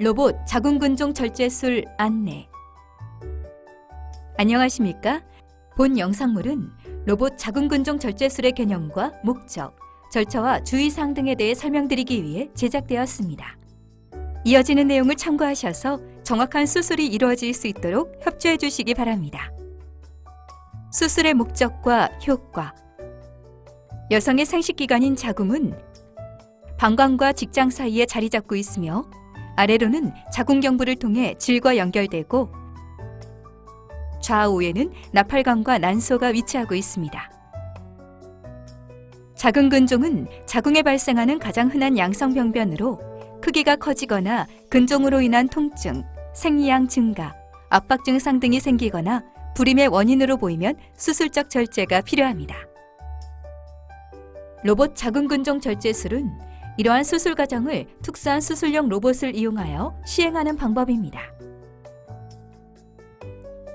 로봇 자궁근종 절제술 안내 안녕하십니까? 본 영상물은 로봇 자궁근종 절제술의 개념과 목적, 절차와 주의사항 등에 대해 설명드리기 위해 제작되었습니다. 이어지는 내용을 참고하셔서 정확한 수술이 이루어질 수 있도록 협조해 주시기 바랍니다. 수술의 목적과 효과 여성의 생식기관인 자궁은 방광과 직장 사이에 자리 잡고 있으며 아래로는 자궁경부를 통해 질과 연결되고 좌우에는 나팔관과 난소가 위치하고 있습니다. 자궁근종은 자궁에 발생하는 가장 흔한 양성병변으로 크기가 커지거나 근종으로 인한 통증, 생리양 증가, 압박 증상 등이 생기거나 불임의 원인으로 보이면 수술적 절제가 필요합니다. 로봇 자궁근종 절제술은 이러한 수술 과정을 특수한 수술용 로봇을 이용하여 시행하는 방법입니다.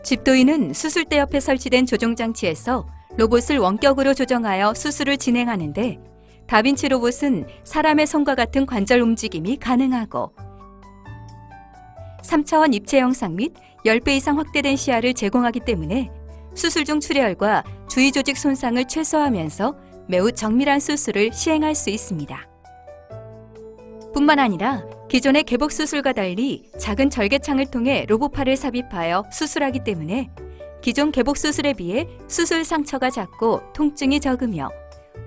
집도인은 수술대 옆에 설치된 조종장치에서 로봇을 원격으로 조정하여 수술을 진행하는데 다빈치 로봇은 사람의 손과 같은 관절 움직임이 가능하고 3차원 입체 영상 및 10배 이상 확대된 시야를 제공하기 때문에 수술 중 출혈과 주위 조직 손상을 최소화하면서 매우 정밀한 수술을 시행할 수 있습니다. 뿐만 아니라 기존의 개복 수술과 달리 작은 절개창을 통해 로봇팔을 삽입하여 수술하기 때문에 기존 개복 수술에 비해 수술 상처가 작고 통증이 적으며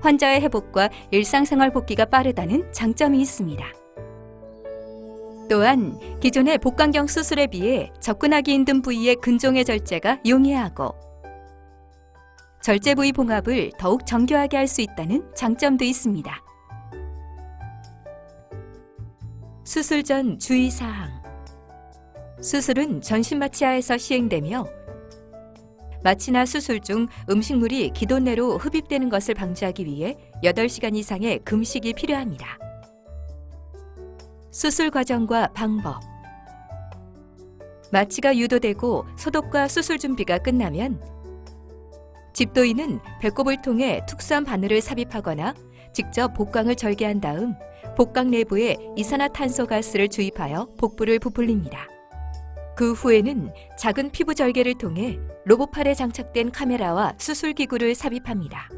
환자의 회복과 일상생활 복귀가 빠르다는 장점이 있습니다. 또한 기존의 복강경 수술에 비해 접근하기 힘든 부위의 근종의 절제가 용이하고 절제 부위 봉합을 더욱 정교하게 할 수 있다는 장점도 있습니다. 수술 전 주의사항 수술은 전신 마취하에서 시행되며 마취나 수술 중 음식물이 기도 내로 흡입되는 것을 방지하기 위해 8시간 이상의 금식이 필요합니다. 수술 과정과 방법 마취가 유도되고 소독과 수술 준비가 끝나면 집도인은 배꼽을 통해 특수한 바늘을 삽입하거나 직접 복강을 절개한 다음 복강 내부에 이산화탄소 가스를 주입하여 복부를 부풀립니다. 그 후에는 작은 피부 절개를 통해 로봇팔에 장착된 카메라와 수술 기구를 삽입합니다.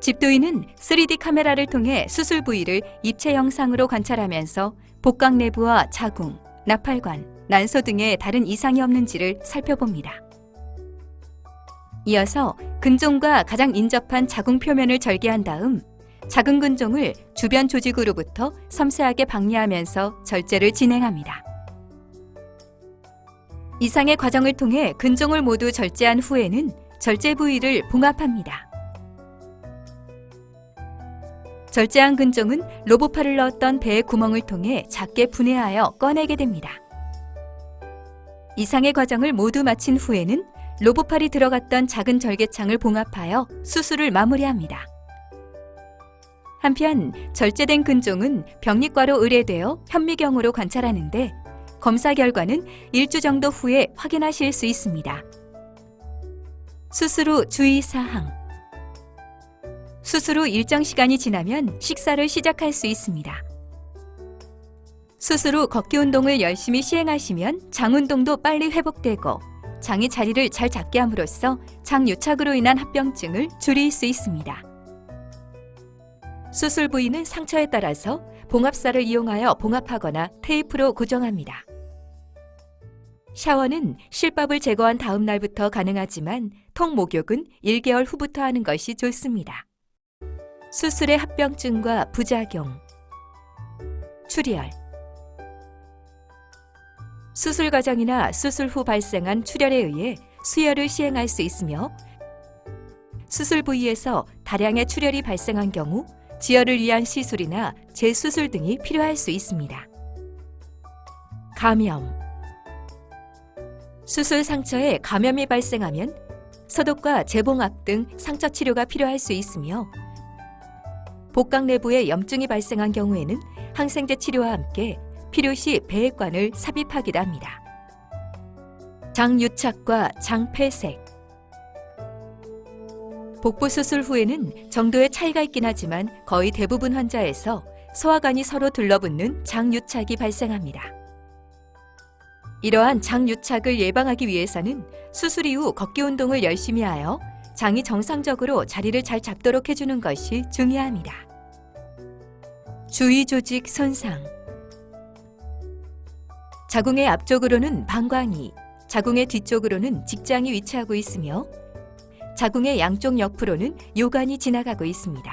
집도인은 3D 카메라를 통해 수술 부위를 입체 영상으로 관찰하면서 복강 내부와 자궁, 나팔관, 난소 등의 다른 이상이 없는지를 살펴봅니다. 이어서 근종과 가장 인접한 자궁 표면을 절개한 다음 작은 근종을 주변 조직으로부터 섬세하게 방리하면서 절제를 진행합니다. 이상의 과정을 통해 근종을 모두 절제한 후에는 절제 부위를 봉합합니다. 절제한 근종은 로봇팔을 넣었던 배의 구멍을 통해 작게 분해하여 꺼내게 됩니다. 이상의 과정을 모두 마친 후에는 로봇팔이 들어갔던 작은 절개창을 봉합하여 수술을 마무리합니다. 한편 절제된 근종은 병리과로 의뢰되어 현미경으로 관찰하는데 검사 결과는 일주 정도 후에 확인하실 수 있습니다. 수술 후 주의 사항. 수술 후 일정 시간이 지나면 식사를 시작할 수 있습니다. 수술 후 걷기 운동을 열심히 시행하시면 장 운동도 빨리 회복되고 장이 자리를 잘 잡게 함으로써 장 유착으로 인한 합병증을 줄일 수 있습니다. 수술 부위는 상처에 따라서 봉합사를 이용하여 봉합하거나 테이프로 고정합니다. 샤워는 실밥을 제거한 다음 날부터 가능하지만 통 목욕은 1개월 후부터 하는 것이 좋습니다. 수술의 합병증과 부작용 출혈 수술 과정이나 수술 후 발생한 출혈에 의해 수혈을 시행할 수 있으며 수술 부위에서 다량의 출혈이 발생한 경우 지혈을 위한 시술이나 재수술 등이 필요할 수 있습니다. 감염 수술 상처에 감염이 발생하면 소독과 재봉합 등 상처 치료가 필요할 수 있으며 복강 내부에 염증이 발생한 경우에는 항생제 치료와 함께 필요시 배액관을 삽입하기도 합니다. 장유착과 장폐색 복부 수술 후에는 정도의 차이가 있긴 하지만 거의 대부분 환자에서 소화관이 서로 둘러붙는 장유착이 발생합니다. 이러한 장유착을 예방하기 위해서는 수술 이후 걷기 운동을 열심히 하여 장이 정상적으로 자리를 잘 잡도록 해주는 것이 중요합니다. 주위 조직 손상 자궁의 앞쪽으로는 방광이, 자궁의 뒤쪽으로는 직장이 위치하고 있으며 자궁의 양쪽 옆으로는 요관이 지나가고 있습니다.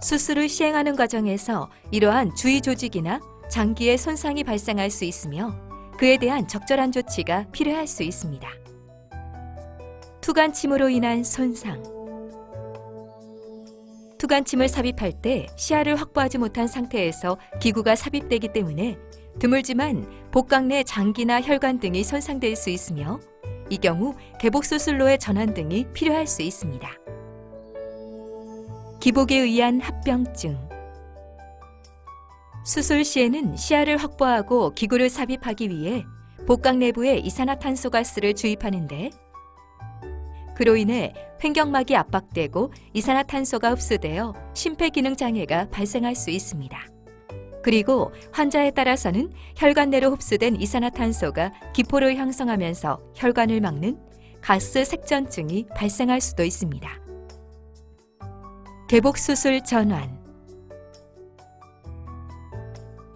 수술을 시행하는 과정에서 이러한 주위 조직이나 장기의 손상이 발생할 수 있으며 그에 대한 적절한 조치가 필요할 수 있습니다. 투간침으로 인한 손상 투간침을 삽입할 때 시야를 확보하지 못한 상태에서 기구가 삽입되기 때문에 드물지만 복강 내 장기나 혈관 등이 손상될 수 있으며 이 경우 개복 수술로의 전환 등이 필요할 수 있습니다. 기복에 의한 합병증 수술 시에는 시야를 확보하고 기구를 삽입하기 위해 복강 내부에 이산화탄소 가스를 주입하는데 그로 인해 횡격막이 압박되고 이산화탄소가 흡수되어 심폐기능 장애가 발생할 수 있습니다. 그리고 환자에 따라서는 혈관 내로 흡수된 이산화탄소가 기포를 형성하면서 혈관을 막는 가스 색전증이 발생할 수도 있습니다. 개복 수술 전환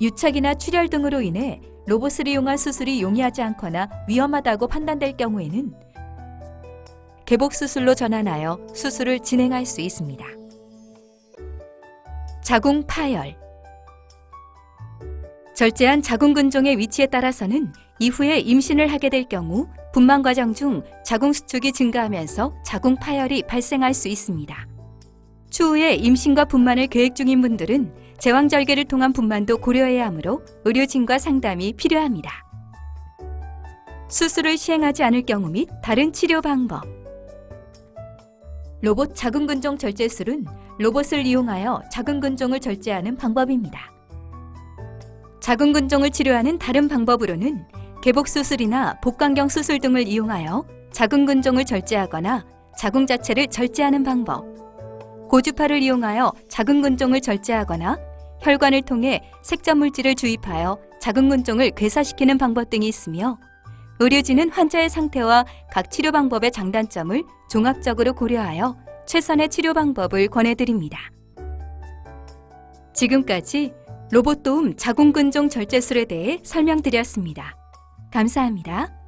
유착이나 출혈 등으로 인해 로봇을 이용한 수술이 용이하지 않거나 위험하다고 판단될 경우에는 개복 수술로 전환하여 수술을 진행할 수 있습니다. 자궁 파열 절제한 자궁 근종의 위치에 따라서는 이후에 임신을 하게 될 경우 분만 과정 중 자궁 수축이 증가하면서 자궁 파열이 발생할 수 있습니다. 추후에 임신과 분만을 계획 중인 분들은 제왕절개를 통한 분만도 고려해야 하므로 의료진과 상담이 필요합니다. 수술을 시행하지 않을 경우 및 다른 치료 방법 로봇 자궁근종 절제술은 로봇을 이용하여 자궁근종을 절제하는 방법입니다. 자궁근종을 치료하는 다른 방법으로는 개복 수술이나 복강경 수술 등을 이용하여 자궁근종을 절제하거나 자궁 자체를 절제하는 방법, 고주파를 이용하여 자궁근종을 절제하거나 혈관을 통해 색전 물질을 주입하여 자궁근종을 괴사시키는 방법 등이 있으며 의료진은 환자의 상태와 각 치료 방법의 장단점을 종합적으로 고려하여 최선의 치료 방법을 권해드립니다. 지금까지 로봇 도움 자궁근종 절제술에 대해 설명드렸습니다. 감사합니다.